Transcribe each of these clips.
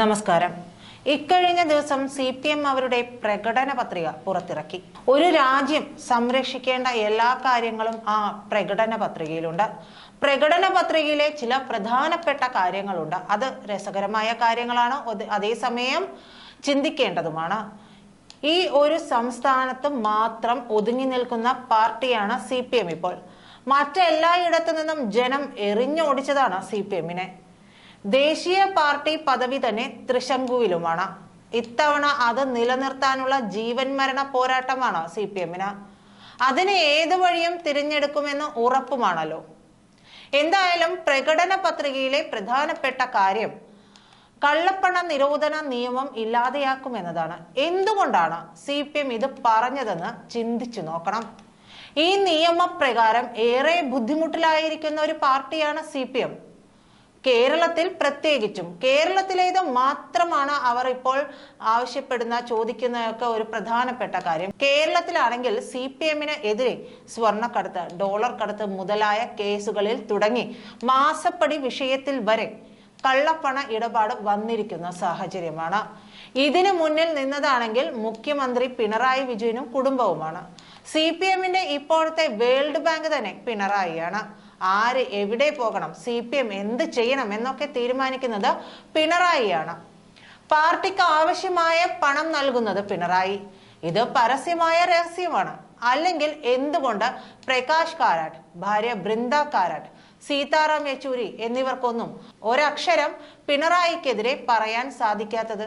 നമസ്കാരം. ഇക്കഴിഞ്ഞ ദിവസം സി പി എം അവരുടെ പ്രകടന പത്രിക പുറത്തിറക്കി. ഒരു രാജ്യം സംരക്ഷിക്കേണ്ട എല്ലാ കാര്യങ്ങളും ആ പ്രകടന പത്രികയിലുണ്ട്. പ്രകടന പത്രികയിലെ ചില പ്രധാനപ്പെട്ട കാര്യങ്ങളുണ്ട്. അത് രസകരമായ കാര്യങ്ങളാണ്. അതേസമയം ചിന്തിക്കേണ്ടതുമാണ്. ഈ ഒരു സംസ്ഥാനത്ത് മാത്രം ഒതുങ്ങി നിൽക്കുന്ന പാർട്ടിയാണ് സി ഇപ്പോൾ. മറ്റെല്ലായിടത്തു നിന്നും ജനം എറിഞ്ഞോടിച്ചതാണ് സി പി എമ്മിനെ. ദേശീയ പാർട്ടി പദവി തന്നെ തൃശങ്കുവിലുമാണ് ഇത്തവണ അത് നിലനിർത്താനുള്ള ജീവൻ മരണ പോരാട്ടമാണ് സി പി എമ്മിന് അതിന് ഏത് വഴിയും തിരഞ്ഞെടുക്കുമെന്ന് ഉറപ്പുമാണല്ലോ. എന്തായാലും പ്രകടന പത്രികയിലെ പ്രധാനപ്പെട്ട കാര്യം കള്ളപ്പണ നിരോധന നിയമം ഇല്ലാതെയാക്കുമെന്നതാണ്. എന്തുകൊണ്ടാണ് സി പി എം ഇത് പറഞ്ഞതെന്ന് ചിന്തിച്ചു നോക്കണം. ഈ നിയമപ്രകാരം ഏറെ ബുദ്ധിമുട്ടിലായിരിക്കുന്ന ഒരു പാർട്ടിയാണ് സി പി എം കേരളത്തിൽ പ്രത്യേകിച്ചും. കേരളത്തിലേത് മാത്രമാണ് അവർ ഇപ്പോൾ ആവശ്യപ്പെടുന്ന ചോദിക്കുന്നതൊക്കെ ഒരു പ്രധാനപ്പെട്ട കാര്യം. കേരളത്തിലാണെങ്കിൽ സി പി എമ്മിന് എതിരെ സ്വർണക്കടത്ത് ഡോളർ കടത്ത് മുതലായ കേസുകളിൽ തുടങ്ങി മാസപ്പടി വിഷയത്തിൽ വരെ കള്ളപ്പണ ഇടപാട് വന്നിരിക്കുന്ന സാഹചര്യമാണ്. ഇതിനു മുന്നിൽ നിന്നതാണെങ്കിൽ മുഖ്യമന്ത്രി പിണറായി വിജയനും കുടുംബവുമാണ്. സി പി എമ്മിന്റെ ഇപ്പോഴത്തെ വേൾഡ് ബാങ്ക് തന്നെ പിണറായിയാണ്. ആര് എവിടെ പോകണം സി പി എം എന്ത് ചെയ്യണം എന്നൊക്കെ തീരുമാനിക്കുന്നത് പിണറായിയാണ്. പാർട്ടിക്ക് ആവശ്യമായ പണം നൽകുന്നത് പിണറായി. ഇത് പരസ്യമായ രഹസ്യമാണ്. അല്ലെങ്കിൽ എന്തുകൊണ്ട് പ്രകാശ് കാരാട്ട് ഭാര്യ ബൃന്ദ കാരാട്ട് സീതാറാം യെച്ചൂരി എന്നിവർക്കൊന്നും ഒരക്ഷരം പിണറായിക്കെതിരെ പറയാൻ സാധിക്കാത്തത്?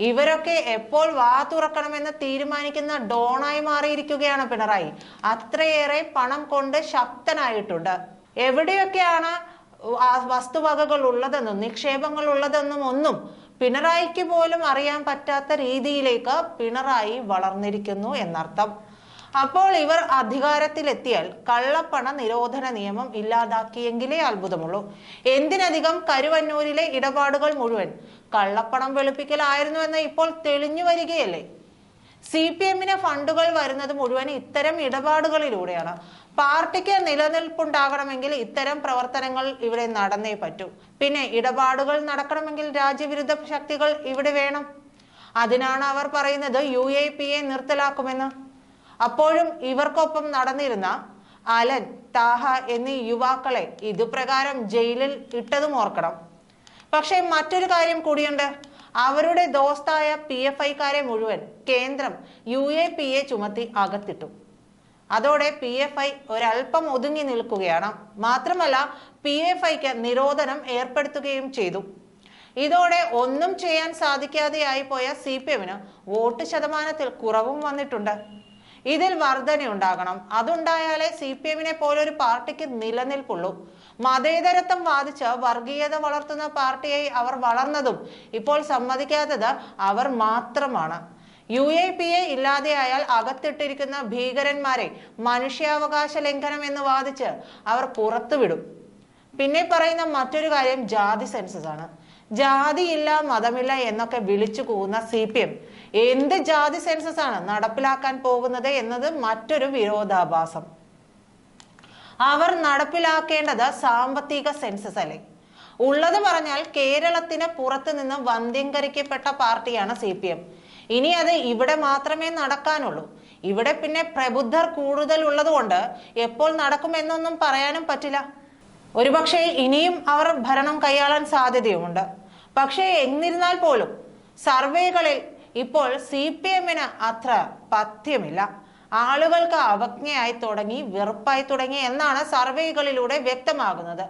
ഇവരൊക്കെ എപ്പോൾ വാ തുറക്കണമെന്ന് തീരുമാനിക്കുന്ന ഡോണായി മാറിയിരിക്കുകയാണ് പിണറായി. അത്രയേറെ പണം കൊണ്ട് ശക്തനായിട്ടുണ്ട്. എവിടെയൊക്കെയാണ് വസ്തുവകകൾ ഉള്ളതെന്നും നിക്ഷേപങ്ങൾ ഉള്ളതെന്നും ഒന്നും പിണറായിക്ക് പോലും അറിയാൻ പറ്റാത്ത രീതിയിലേക്ക് പിണറായി വളർന്നിരിക്കുന്നു എന്നർത്ഥം. അപ്പോൾ ഇവർ അധികാരത്തിലെത്തിയാൽ കള്ളപ്പണ നിരോധന നിയമം ഇല്ലാതാക്കിയെങ്കിലേ അത്ഭുതമുള്ളൂ. എന്തിനധികം കരുവന്നൂരിലെ ഇടപാടുകൾ മുഴുവൻ കള്ളപ്പണം വെളുപ്പിക്കലായിരുന്നു എന്ന് ഇപ്പോൾ തെളിഞ്ഞു വരികയല്ലേ? സി പി എമ്മിന് ഫണ്ടുകൾ വരുന്നത് മുഴുവൻ ഇത്തരം ഇടപാടുകളിലൂടെയാണ്. പാർട്ടിക്ക് നിലനിൽപ്പുണ്ടാകണമെങ്കിൽ ഇത്തരം പ്രവർത്തനങ്ങൾ ഇവിടെ നടന്നേ പറ്റൂ. പിന്നെ ഇടപാടുകൾ നടക്കണമെങ്കിൽ രാജ്യവിരുദ്ധ ശക്തികൾ ഇവിടെ വേണം. അതിനാണ് അവർ പറയുന്നത് യു എ പി എ നിർത്തലാക്കുമെന്ന്. അപ്പോഴും ഇവർക്കൊപ്പം നടന്നിരുന്ന അലൻ താഹ എന്നീ യുവാക്കളെ ഇതുപ്രകാരം ജയിലിൽ ഇട്ടതും ഓർക്കണം. പക്ഷേ മറ്റൊരു കാര്യം കൂടിയുണ്ട്. അവരുടെ ദോസ്തായ പി എഫ് ഐക്കാരെ മുഴുവൻ കേന്ദ്രം യു എ പി എ ചുമത്തി അകത്തിട്ടു. അതോടെ പി എഫ് ഐ ഒരൽപ്പം ഒതുങ്ങി നിൽക്കുകയാണ്. മാത്രമല്ല പി എഫ് ഐക്ക് നിരോധനം ഏർപ്പെടുത്തുകയും ചെയ്തു. ഇതോടെ ഒന്നും ചെയ്യാൻ സാധിക്കാതെയായി പോയ സി പി എമ്മിന് വോട്ട് ശതമാനത്തിൽ കുറവും വന്നിട്ടുണ്ട്. ഇതിൽ വർധനയുണ്ടാകണം അതുണ്ടായാലേ സി പി എമ്മിനെ പോലെ ഒരു പാർട്ടിക്ക് നിലനിൽപ്പുള്ളൂ. മതേതരത്വം വാദിച്ച് വർഗീയത വളർത്തുന്ന പാർട്ടിയായി അവർ വളർന്നതും ഇപ്പോൾ സമ്മതിക്കാത്തത് അവർ മാത്രമാണ്. യു എ പി എ ഇല്ലാതെയായാൽ അകത്തിട്ടിരിക്കുന്ന ഭീകരന്മാരെ മനുഷ്യാവകാശ ലംഘനം എന്ന് വാദിച്ച് അവർ പുറത്തുവിടും. പിന്നെ പറയുന്ന മറ്റൊരു കാര്യം ജാതി സെൻസസ് ആണ്. ജാതിയില്ല മതമില്ല എന്നൊക്കെ വിളിച്ചു കൂവുന്ന സി പി എം. എന്ത് ജാതി സെൻസസ് ആണ് നടപ്പിലാക്കാൻ പോകുന്നത് എന്നത് മറ്റൊരു വിരോധാഭാസം. അവർ നടപ്പിലാക്കേണ്ടത് സാമ്പത്തിക സെൻസസ് അല്ലേ? ഉള്ളത് പറഞ്ഞാൽ കേരളത്തിന് പുറത്തു നിന്ന് വന്ധ്യംകരിക്കപ്പെട്ട പാർട്ടിയാണ് സി പി എം. ഇനി അത് ഇവിടെ മാത്രമേ നടക്കാനുള്ളൂ. ഇവിടെ പിന്നെ പ്രബുദ്ധർ കൂടുതൽ ഉള്ളതുകൊണ്ട് എപ്പോൾ നടക്കുമെന്നൊന്നും പറയാനും പറ്റില്ല. ഒരുപക്ഷെ ഇനിയും അവർ ഭരണം കൈയാളാൻ സാധ്യതയുമുണ്ട്. പക്ഷേ എന്നിരുന്നാൽ പോലും സർവേകളിൽ ഇപ്പോൾ സി പി എമ്മിന് അത്ര പഥ്യമില്ല. ആളുകൾക്ക് അവജ്ഞയായി തുടങ്ങി വെറുപ്പായി തുടങ്ങി എന്നാണ് സർവേകളിലൂടെ വ്യക്തമാകുന്നത്.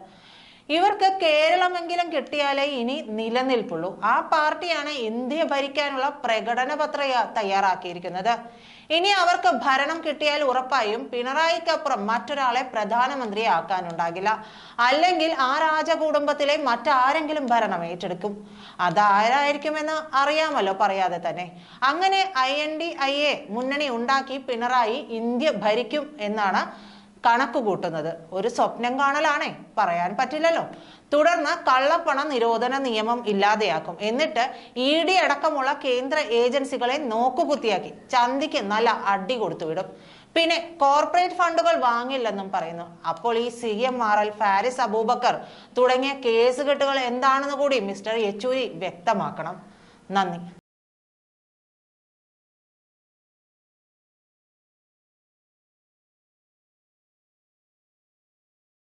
ഇവർക്ക് കേരളമെങ്കിലും കിട്ടിയാലേ ഇനി നിലനിൽപ്പുള്ളൂ. ആ പാർട്ടിയാണ് ഇന്ത്യ ഭരിക്കാനുള്ള പ്രകടന പത്രിക തയ്യാറാക്കിയിരിക്കുന്നത്. ഇനി അവർക്ക് ഭരണം കിട്ടിയാൽ ഉറപ്പായും പിണറായിക്കപ്പുറം മറ്റൊരാളെ പ്രധാനമന്ത്രി ആക്കാനുണ്ടാകില്ല അല്ലെങ്കിൽ ആ രാജകുടുംബത്തിലെ മറ്റാരെങ്കിലും ഭരണം ഏറ്റെടുക്കും. അതാരായിരിക്കുമെന്ന് അറിയാമല്ലോ പറയാതെ തന്നെ. അങ്ങനെ I N D I A മുന്നണി ഉണ്ടാക്കി പിണറായി ഇന്ത്യ ഭരിക്കും എന്നാണ് കണക്ക് കൂട്ടുന്നത്. ഒരു സ്വപ്നം കാണലാണേ. പറയാൻ പറ്റില്ലല്ലോ. തുടർന്ന് കള്ളപ്പണ നിരോധന നിയമം ഇല്ലാതെയാക്കും. എന്നിട്ട് ഇ ഡി അടക്കമുള്ള കേന്ദ്ര ഏജൻസികളെ നോക്കുകുത്തിയാക്കി. ചന്തിക്ക് നല്ല അടി കൊടുത്തുവിടും. പിന്നെ കോർപ്പറേറ്റ് ഫണ്ടുകൾ വാങ്ങില്ലെന്നും പറയുന്നു. അപ്പോൾ ഈ C M R L Faris Abubakar തുടങ്ങിയ കേസുകെട്ടുകൾ എന്താണെന്ന് കൂടി മിസ്റ്റർ യെച്ചൂരി വ്യക്തമാക്കണം. നന്ദി.